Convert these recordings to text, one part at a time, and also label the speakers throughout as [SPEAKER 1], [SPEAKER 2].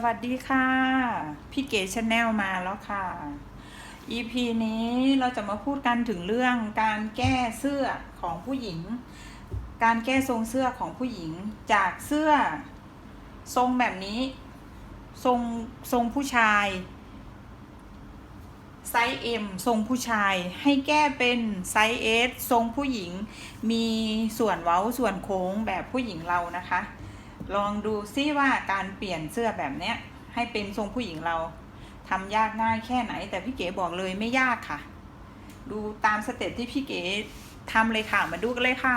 [SPEAKER 1] สวัสดีค่ะ พี่เก๋ชาแนลมาแล้วค่ะ EP นี้เราจะมาพูดกันถึงเรื่องการแก้เสื้อของผู้หญิง การแก้ทรงเสื้อของผู้หญิงจากเสื้อทรงแบบนี้ ทรงทรงผู้ชายไซส์ M ทรงผู้ชายให้แก้เป็นไซส์ S ทรงผู้หญิง มีส่วนเว้าส่วนโค้งแบบผู้หญิงเรานะคะ ลองดูซิว่าการเปลี่ยนเสื้อแบบเนี้ย ให้เป็นทรงผู้หญิงเราทำยากง่ายแค่ไหน แต่พี่เก๋บอกเลยไม่ยากค่ะ ดูตามสเต็ปที่พี่เก๋ทำเลยค่ะ มาดูกันเลยค่ะ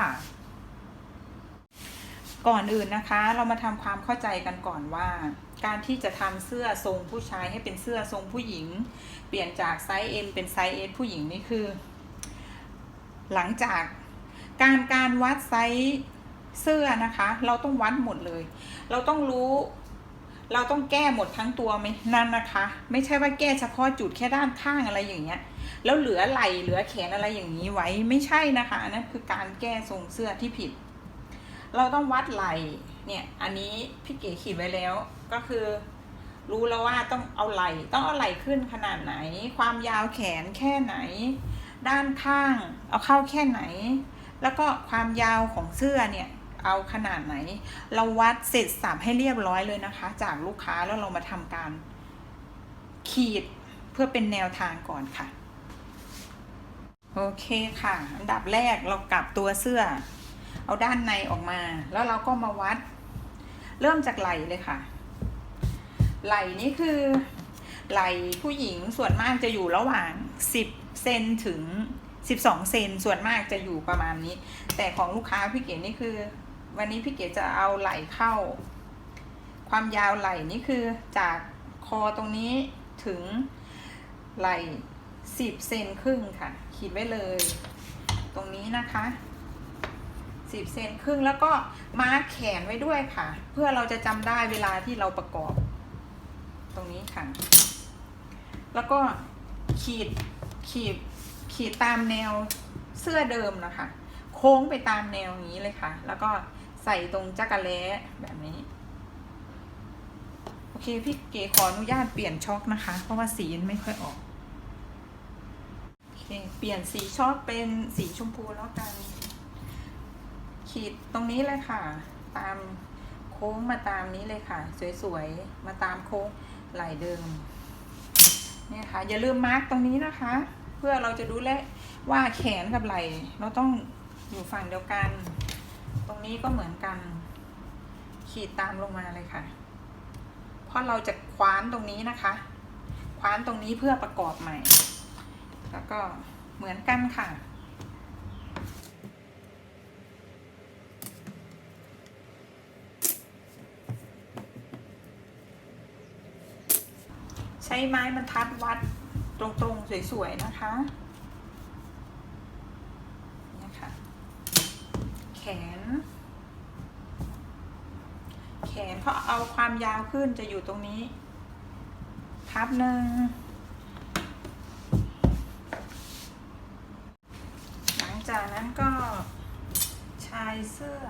[SPEAKER 1] ก่อนอื่นนะคะ เรามาทำความเข้าใจกันก่อนว่า การที่จะทำเสื้อทรงผู้ชายให้เป็นเสื้อทรงผู้หญิง เปลี่ยนจากไซส์ M เป็นไซส์ S ผู้หญิงนี่คือ หลังจากการการวัดไซส์ เสื้อนะคะ เราต้องวัดหมดเลย เราต้องรู้ เราต้องแก้หมดทั้งตัวไหมนั่นนะคะ ไม่ใช่ว่าแก้เฉพาะจุดแค่ด้านข้างอะไรอย่างเงี้ย แล้วเหลือไหล่เหลือแขนอะไรอย่างนี้ไว้ไม่ใช่นะคะอันนั้นคือการแก้ทรงเสื้อที่ผิด เราต้องวัดไหล่เนี่ยอันนี้พี่เก๋ขีดไว้แล้วก็คือ รู้แล้วว่าต้องเอาไหล่ต้องเอาไหล่ขึ้นขนาดไหน ความยาวแขนแค่ไหน ด้านข้าง เอาเข้าแค่ไหน แล้วก็ความยาวของเสื้อเนี่ย เอาขนาดไหน เราวัดเสร็จสับให้เรียบร้อยเลยนะคะ จากลูกค้าแล้วเรามาทำการขีดเพื่อเป็นแนวทางก่อนค่ะ โอเคค่ะ อันดับแรกเรากลับตัวเสื้อ เอาด้านในออกมา แล้วเราก็มาวัด เริ่มจากไหลเลยค่ะ ไหลนี่คือ ไหลผู้หญิงส่วนมากจะอยู่ระหว่าง 10 เซนถึง 12 เซนส่วนมากจะอยู่ประมาณนี้ แต่ของลูกค้าพี่เก๋นี่คือ วันนี้พี่เก๋จะเอาไหล่เข้า ความยาวไหล่นี่คือจากคอตรงนี้ถึงไหล่10เซนครึ่งค่ะ ขีดไว้เลย ตรงนี้นะคะ10เซนครึ่งแล้วก็มาร์แขนไว้ด้วยค่ะ เพื่อเราจะจำได้เวลาที่เราประกอบ ตรงนี้ค่ะ แล้วก็ขีดขีดขีดตามแนวเสื้อเดิมนะคะ โค้งไปตามแนวนี้เลยค่ะ แล้วก็ ใส่ตรงจักระแล้แบบนี้ โอเคพี่เก๋ขออนุญาตเปลี่ยนช็อคนะคะ เพราะว่าสีมันไม่ค่อยออกโอเคเปลี่ยนสีช็อคเป็นสีชมพูแล้วกัน ขีดตรงนี้เลยค่ะ ตามโค้งมาตามนี้เลยค่ะ สวยๆ มาตามโค้งไหลเดิมเนี่ยค่ะ อย่าลืมมาร์กตรงนี้นะคะ เพื่อเราจะดูแลว่าแขนกับไหล่เราต้องอยู่ฝั่งเดียวกัน นี้ก็เหมือนกัน ขีดตามลงมาเลยค่ะ เพราะเราจะคว้านตรงนี้นะคะ คว้านตรงนี้เพื่อประกอบใหม่ แล้วก็เหมือนกันค่ะใช้ไม้บรรทัดวัดตรงๆ สวยๆ นะคะ นี่ค่ะ แขน นเพราะเอาความยาวขึ้นจะอยู่ตรงนี้ พับหนึ่งหลังจากนั้นก็ชายเสื้อ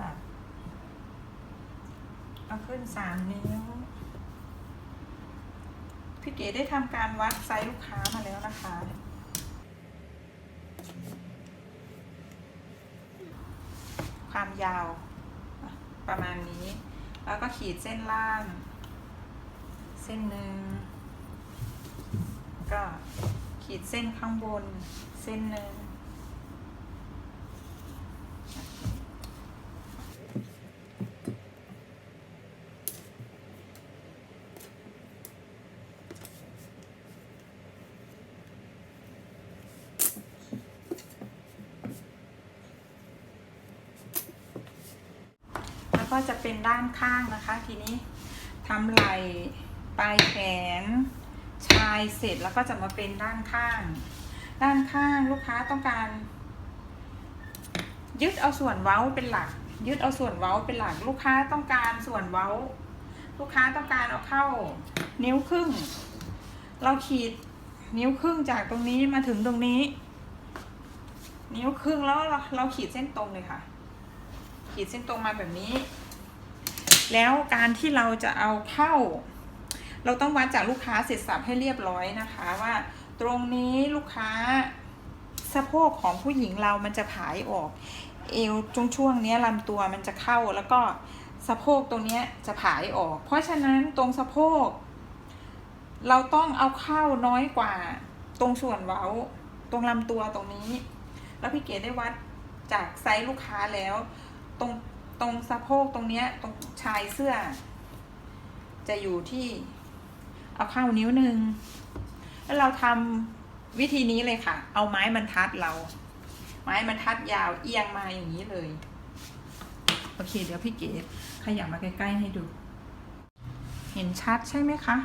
[SPEAKER 1] เอาขึ้นสามนิ้ว พี่เก๋ได้ทำการวัดไซส์ลูกค้ามาแล้วนะคะความยาวประมาณนี้ แล้วก็ขีดเส้นล่าง เส้นหนึ่งก็ขีดเส้นข้างบน เส้นหนึ่ง จะเป็นด้านข้างนะคะ ทีนี้ทำไหล่ปลายแขน ชายเสร็จแล้วก็จะมาเป็นด้านข้าง ด้านข้างลูกค้าต้องการ ยึดเอาส่วนเว้าเป็นหลัก ยึดเอาส่วนเว้าเป็นหลัก ลูกค้าต้องการส่วนเว้า ลูกค้าต้องการเอาเข้านิ้วครึ่ง เราขีดนิ้วครึ่งจากตรงนี้มาถึงตรงนี้ นิ้วครึ่งแล้วเราเราขีดเส้นตรงเลยค่ะ ขีดเส้นตรงมาแบบนี้ แล้วการที่เราจะเอาเข้า เราต้องวัดจากลูกค้าเสร็จสับให้เรียบร้อยนะคะว่าตรงนี้ลูกค้าสะโพกของผู้หญิงเรามันจะผายออก เอวช่วงช่วงๆนี้ลำตัวมันจะเข้าแล้วก็สะโพกตรงนี้จะผายออก เพราะฉะนั้นตรงสะโพก เราต้องเอาเข้าน้อยกว่าตรงส่วนเว้า ตรงลำตัวตรงนี้ แล้วพี่เก๋ได้วัดจากไซส์ลูกค้าแล้ว ตรง ตรงสะโพกตรงเนี้ย ตรงชายเสื้อ จะอยู่ที่ เอาเข้านิ้วหนึ่งแล้วเราทำวิธีนี้เลยค่ะ เอาไม้บรรทัดเรา ไม้บรรทัดยาวเอียงมาอย่างนี้เลย โอเค เดี๋ยวพี่เก๋ขยับมาใกล้ๆให้ดู เห็นชัดใช่ไหมคะ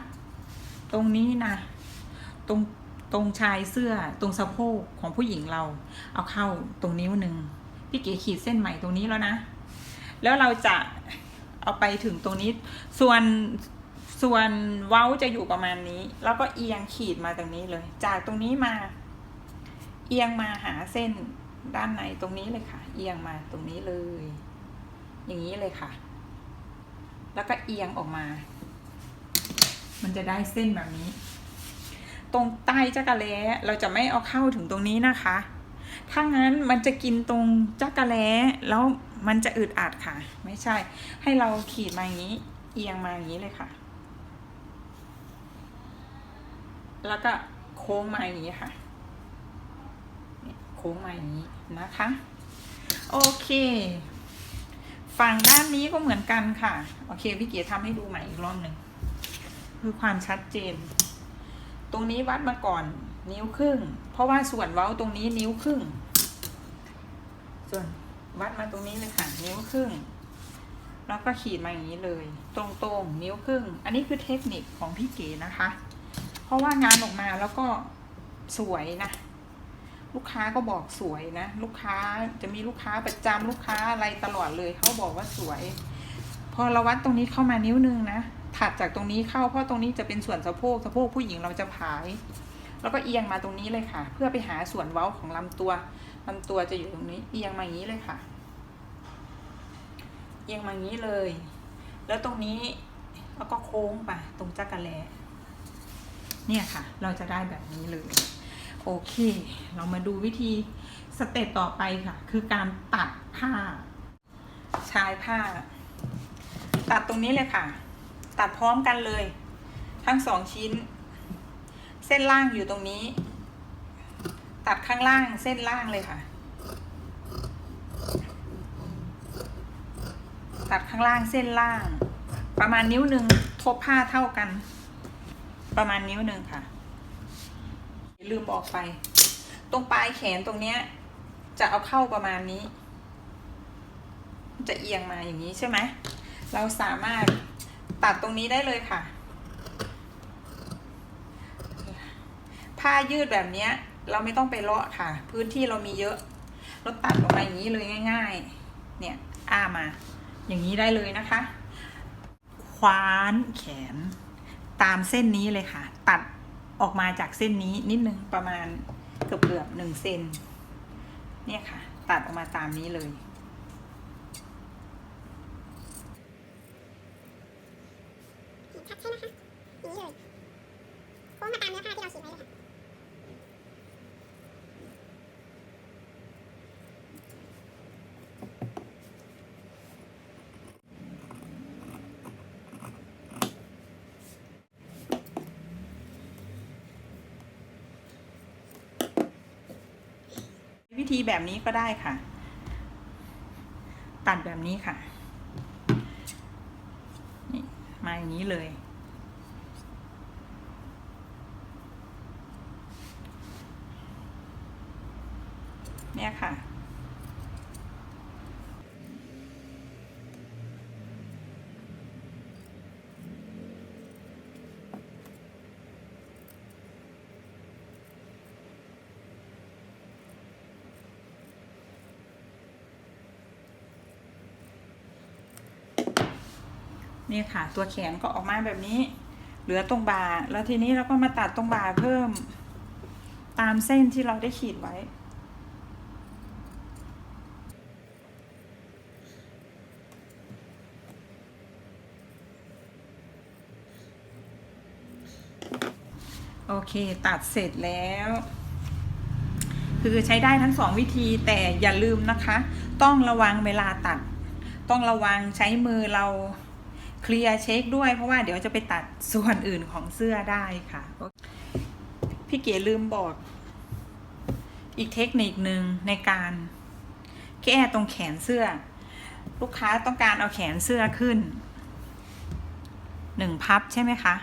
[SPEAKER 1] ตรงนี้นะตรงตรงชายเสื้อตรงสะโพกของผู้หญิงเรา เอาเข้าตรงนิ้วหนึ่งพี่เก๋ขีดเส้นใหม่ตรงนี้แล้วนะ แล้วเราจะเอาไปถึงตรงนี้ ส่วนส่วนเว้าจะอยู่ประมาณนี้ แล้วก็เอียงขีดมาตรงนี้เลย จากตรงนี้มา เอียงมาหาเส้นด้านในตรงนี้เลยค่ะ เอียงมาตรงนี้เลย อย่างนี้เลยค่ะ แล้วก็เอียงออกมา มันจะได้เส้นแบบนี้ ตรงใต้จักระแล้เราจะไม่เอาเข้าถึงตรงนี้นะคะ ถ้างั้นมันจะกินตรงจักระแล้แล้วมันจะอึดอัดค่ะ ไม่ใช่ ให้เราขีดมาอย่างนี้ เอียงมาอย่างนี้เลยค่ะ แล้วก็โค้งมาอย่างนี้ค่ะ โค้งมาอย่างนี้นะคะ โอเค ฝั่งด้านนี้ก็เหมือนกันค่ะ โอเคพี่เกียร์ทำให้ดูใหม่อีกรอบหนึ่งเพื่อความชัดเจน ตรงนี้วัดมาก่อนนิ้วครึ่ง เพราะว่าส่วนเว้าตรงนี้นิ้วครึ่ง ส่วนวัดมาตรงนี้เลยค่ะ นิ้วครึ่ง แล้วก็ขีดมาอย่างนี้เลย ตรงๆ นิ้วครึ่ง อันนี้คือเทคนิคของพี่เก๋นะคะ เพราะว่างานออกมาแล้วก็สวยนะ ลูกค้าก็บอกสวยนะ ลูกค้าจะมีลูกค้าประจำลูกค้าอะไรตลอดเลยเขาบอกว่าสวย พอเราวัดตรงนี้เข้ามานิ้วนึงนะถัดจากตรงนี้เข้าเพราะตรงนี้จะเป็นส่วนสะโพกสะโพกผู้หญิงเราจะผาย แล้วก็เอียงมาตรงนี้เลยค่ะ เพื่อไปหาส่วนเว้าของลำตัวลำตัวจะอยู่ตรงนี้ เอียงมาอย่างนี้เลยค่ะ เอียงมาอย่างนี้เลย แล้วตรงนี้แล้วก็โค้งไปตรงจักระแลเนี่ยค่ะ เราจะได้แบบนี้เลย โอเค เรามาดูวิธีสเต็ปต่อไปค่ะ คือการตัดผ้าชายผ้า ตัดตรงนี้เลยค่ะ ตัดพร้อมกันเลย ทั้งสองชิ้น เส้นล่างอยู่ตรงนี้ ตัดข้างล่างเส้นล่างเลยค่ะ ตัดข้างล่างเส้นล่าง ประมาณนิ้วหนึ่งทบผ้าเท่ากัน ประมาณนิ้วหนึ่งค่ะอย่าลืมบอกไป ตรงปลายแขนตรงเนี้ย จะเอาเข้าประมาณนี้ จะเอียงมาอย่างนี้ใช่ไหม เราสามารถตัดตรงนี้ได้เลยค่ะ ผ้ายืดแบบเนี้ย เราไม่ต้องไปเลาะค่ะ พื้นที่เรามีเยอะ เราตัดออกมาอย่างนี้เลยง่าย ๆ เนี่ยอ้ามา อย่างนี้ได้เลยนะคะ คว้านแขน ตามเส้นนี้เลยค่ะ ตัดออกมาจากเส้นนี้นิดนึงประมาณเกือบเกือบหนึ่งเซนเนี่ยค่ะ ตัดออกมาตามนี้เลย
[SPEAKER 2] ชัดใช่ไหมคะนี้เลยโค้งมาตามเนื้อผ้าที่เราขีดไว้เลยค่ะ
[SPEAKER 1] ธีแบบนี้ก็ได้ค่ะ ตัดแบบนี้ค่ะนี่มาอย่างนี้เลยเนี่ยค่ะ นี่ค่ะ ตัวแขนก็ออกมาแบบนี้ เหลือตรงบ่า แล้วทีนี้เราก็มาตัดตรงบ่าเพิ่ม ตามเส้นที่เราได้ขีดไว้ โอเค ตัดเสร็จแล้วคือใช้ได้ทั้งสองวิธีแต่อย่าลืมนะคะ ต้องระวังเวลาตัด ต้องระวังใช้มือเรา เคลียร์เช็คด้วยเพราะว่าเดี๋ยวจะไปตัดส่วนอื่นของเสื้อได้ค่ะ พี่เก๋ลืมบอก อีกเทคนิคหนึ่งในการแก้ตรงแขนเสื้อ ลูกค้าต้องการเอาแขนเสื้อขึ้นหนึ่งพับใช่ไหมคะ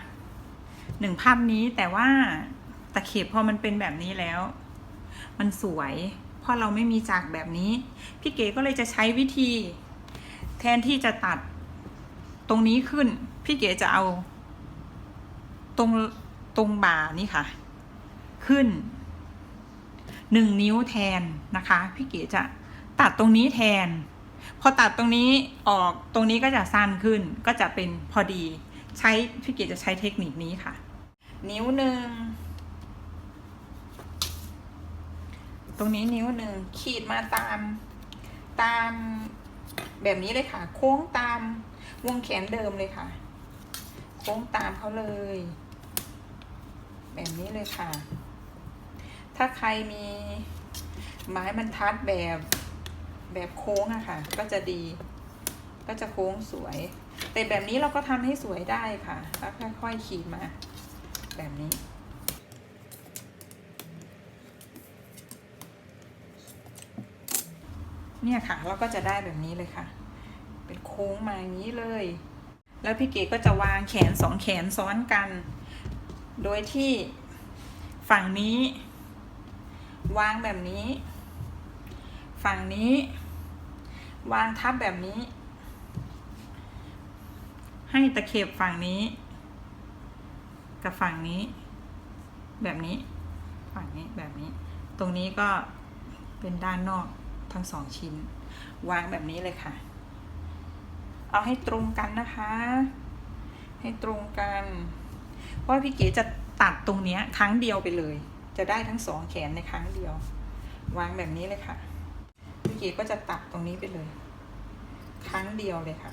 [SPEAKER 1] หนึ่งพับนี้แต่ว่าตะเข็บพอมันเป็นแบบนี้แล้ว มันสวยเพราะเราไม่มีจากแบบนี้ พี่เก๋ก็เลยจะใช้วิธี แทนที่จะตัด ตรงนี้ขึ้น พี่เก๋จะเอา ตรงตรงบ่านี่ค่ะ ขึ้นหนึ่งนิ้วแทนนะคะ พี่เก๋จะตัดตรงนี้แทน พอตัดตรงนี้ออกตรงนี้ก็จะสั้นขึ้นก็จะเป็นพอดี ใช้พี่เก๋จะใช้เทคนิคนี้ค่ะ นิ้วหนึ่งตรงนี้นิ้วหนึ่งขีดมาตามตามแบบนี้เลยค่ะ โค้งตาม วงแขนเดิมเลยค่ะ โค้งตามเขาเลย แบบนี้เลยค่ะ ถ้าใครมีไม้บรรทัดแบบแบบโค้งอะค่ะ ก็จะดี ก็จะโค้งสวย แต่แบบนี้เราก็ทำให้สวยได้ค่ะแล้วค่อยๆขีดมา แบบนี้เนี่ยค่ะเราก็จะได้แบบนี้เลยค่ะ เป็นโค้งมาอย่างนี้เลย แล้วพี่เก๋ก็จะวางแขนสองแขนซ้อนกัน โดยที่ฝั่งนี้ วางแบบนี้ ฝั่งนี้ วางทับแบบนี้ ให้ตะเข็บฝั่งนี้ กับฝั่งนี้ แบบนี้ ฝั่งนี้แบบนี้ ตรงนี้ก็เป็นด้านนอกทั้งสองชิ้น วางแบบนี้เลยค่ะ เอาให้ตรงกันนะคะ ให้ตรงกัน เพราะว่าพี่เก๋จะตัดตรงเนี้ยครั้งเดียวไปเลย จะได้ทั้งสองแขนในครั้งเดียว วางแบบนี้เลยค่ะ พี่เก๋ก็จะตัดตรงนี้ไปเลย ครั้งเดียวเลยค่ะ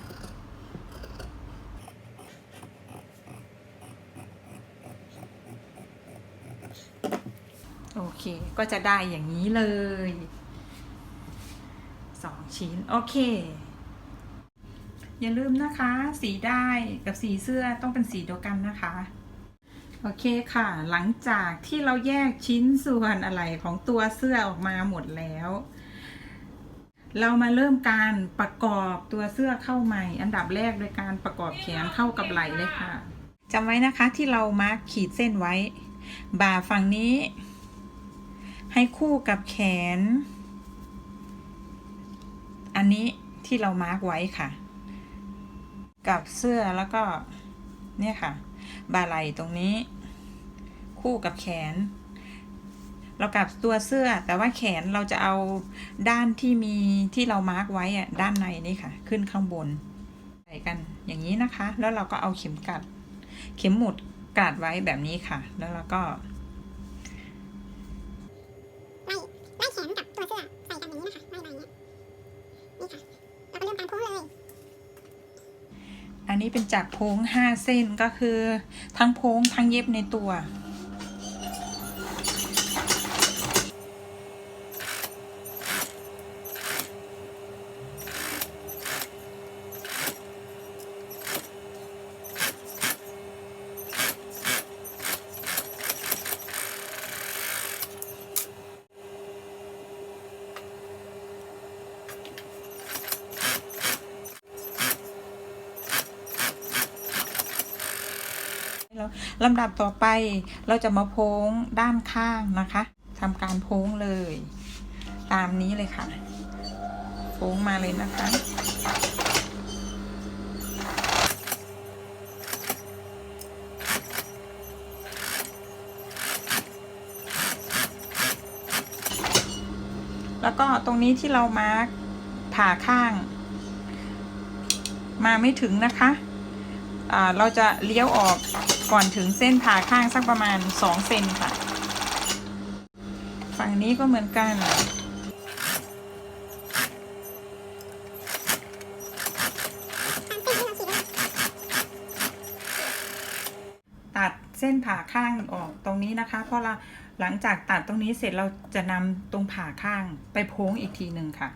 [SPEAKER 1] โอเค ก็จะได้อย่างนี้เลย สองชิ้น โอเค อย่าลืมนะคะ สีได้กับสีเสื้อต้องเป็นสีเดียวกันนะคะ โอเคค่ะ หลังจากที่เราแยกชิ้นส่วนอะไรของตัวเสื้อออกมาหมดแล้ว เรามาเริ่มการประกอบตัวเสื้อเข้าใหม่ อันดับแรกโดยการประกอบแขนเข้ากับไหล่เลยค่ะจำไว้นะคะที่เรามาร์คขีดเส้นไว้ บ่าฝั่งนี้ ให้คู่กับแขน อันนี้ที่เรามาร์กไว้ค่ะ กับเสื้อแล้วก็เนี่ยค่ะบ่าไหล่ตรงนี้ คู่กับแขน เรากับตัวเสื้อแต่ว่าแขนเราจะเอาด้านที่มีที่เรามาร์กไว้อะด้านในนี่ค่ะ ขึ้นข้างบนใส่กันอย่างนี้นะคะ แล้วเราก็เอาเข็มกัด เข็มหมุดกัดไว้แบบนี้ค่ะ แล้วเราก็
[SPEAKER 2] ไล่ไล่แขนกับตัวเสื้อใส่กันอย่างนี้นะคะไล่มาอย่างเงี้ยนี่ค่ะเราก็เริ่มการโค้งเลย
[SPEAKER 1] อั นี้เป็นจากโพ้งห้าเส้นก็คือทั้งโพ้งทั้งเย็บในตัว แล้วลำดับต่อไปเราจะมาโพ้งด้านข้างนะคะทำการโพ้งเลย ตามนี้เลยค่ะ โพ้งมาเลยนะคะแล้วก็ตรงนี้ที่เรามาร์กผ่าข้าง มาไม่ถึงนะคะ เราจะเลี้ยวออกก่อนถึงเส้นผ่าข้างสักประมาณ 2 เซนค่ะ ฝั่งนี้ก็เหมือนกัน
[SPEAKER 2] ตัด
[SPEAKER 1] เส้นผ่าข้างออกตรงนี้นะคะ เพราะเราหลังจากตัดตรงนี้เสร็จเราจะนำตรงผ่าข้างไปโพ้งอีกทีหนึ่งค่ะ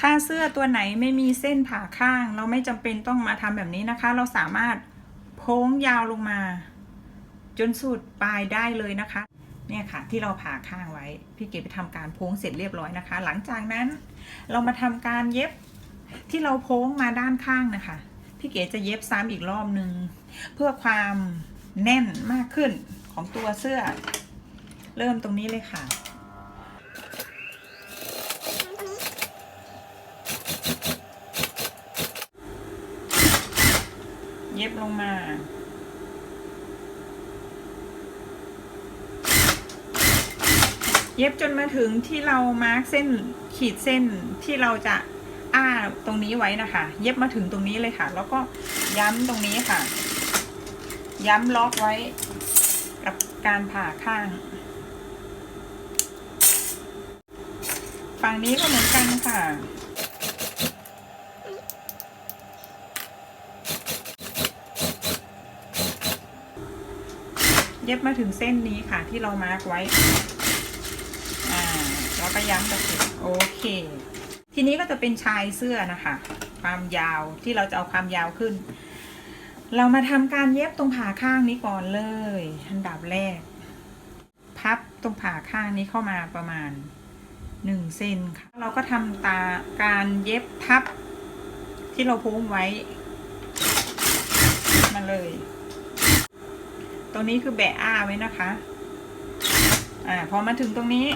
[SPEAKER 1] ถ้าเสื้อตัวไหนไม่มีเส้นผ่าข้าง เราไม่จำเป็นต้องมาทำแบบนี้นะคะ เราสามารถโพ้งยาวลงมา จนสุดปลายได้เลยนะคะ เนี่ยค่ะที่เราผ่าข้างไว้ พี่เก๋ไปทำการโพ้งเสร็จเรียบร้อยนะคะ หลังจากนั้นเรามาทำการเย็บที่เราโพ้งมาด้านข้างนะคะ พี่เก๋จะเย็บซ้ำอีกรอบหนึ่งเพื่อความแน่นมากขึ้นของตัวเสื้อ เริ่มตรงนี้เลยค่ะ เย็บลงมาเย็บจนมาถึงที่เรามาร์กเส้นขีดเส้นที่เราจะอ้าตรงนี้ไว้นะคะ เย็บมาถึงตรงนี้เลยค่ะ แล้วก็ย้ำตรงนี้ค่ะ ย้ำล็อกไว้กับการผ่าข้าง ฝั่งนี้ก็เหมือนกันค่ะ เย็บมาถึงเส้นนี้ค่ะที่เรามาร์กไว้ อ่าแล้วก็ย้ำตะเข็บโอเค ทีนี้ก็จะเป็นชายเสื้อนะคะ ความยาวที่เราจะเอาความยาวขึ้น เรามาทำการเย็บตรงผ่าข้างนี้ก่อนเลย อันดับแรก พับตรงผ่าข้างนี้เข้ามาประมาณหนึ่งเซนค่ะ เราก็ทำตาการเย็บทับที่เราโพ้งไว้ มาเลย ตรงนี้คือแบะอ้าไว้นะคะ อ่า พอมาถึงตรงนี้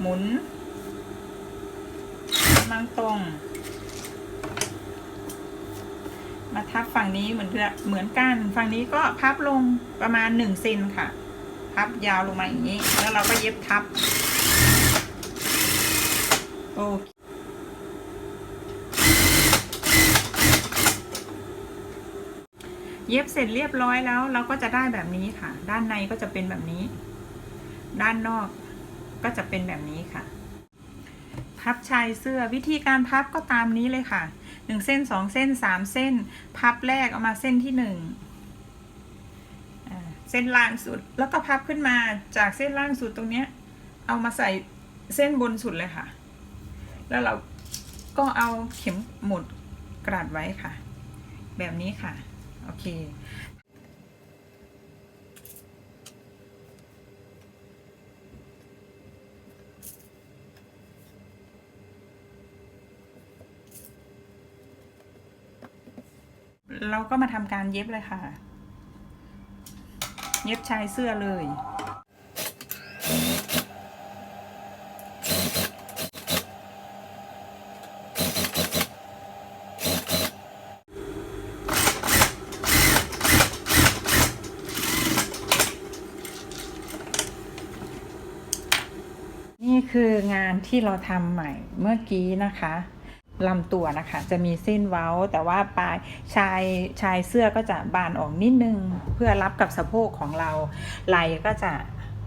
[SPEAKER 1] หมุนมังตรง มาทับฝั่งนี้เหมือนเหมือนกัน ฝั่งนี้ก็พับลงประมาณหนึ่งเซนค่ะ พับยาวลงมาอย่างนี้ แล้วเราก็เย็บทับ โอเค เย็บเสร็จเรียบร้อยแล้ว เราก็จะได้แบบนี้ค่ะ ด้านในก็จะเป็นแบบนี้ ด้านนอกก็จะเป็นแบบนี้ค่ะ พับชายเสื้อวิธีการพับก็ตามนี้เลยค่ะหนึ่งเส้นสองเส้นสามเส้น พับแรกเอามาเส้นที่หนึ่งเส้นล่างสุดแล้วก็พับขึ้นมาจากเส้นล่างสุดตรงเนี้ย เอามาใส่เส้นบนสุดเลยค่ะ แล้วเราก็เอาเข็มหมุดกระดไว้ค่ะ แบบนี้ค่ะ โอเค เราก็มาทำการเย็บเลยค่ะ เย็บชายเสื้อเลย คืองานที่เราทำใหม่เมื่อกี้นะคะลำตัวนะคะ จะมีเส้นเว้า แต่ว่าปลายชายชายเสื้อก็จะบานออกนิดนึง เพื่อรับกับสะโพกของเราไหล่ก็จะ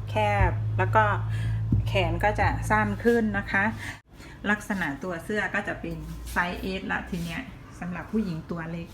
[SPEAKER 1] แคบแล้วก็แขนก็จะสั้นขึ้นนะคะ ลักษณะตัวเสื้อก็จะเป็นไซส์เอสละทีเนี้ยสำหรับผู้หญิงตัวเล็ก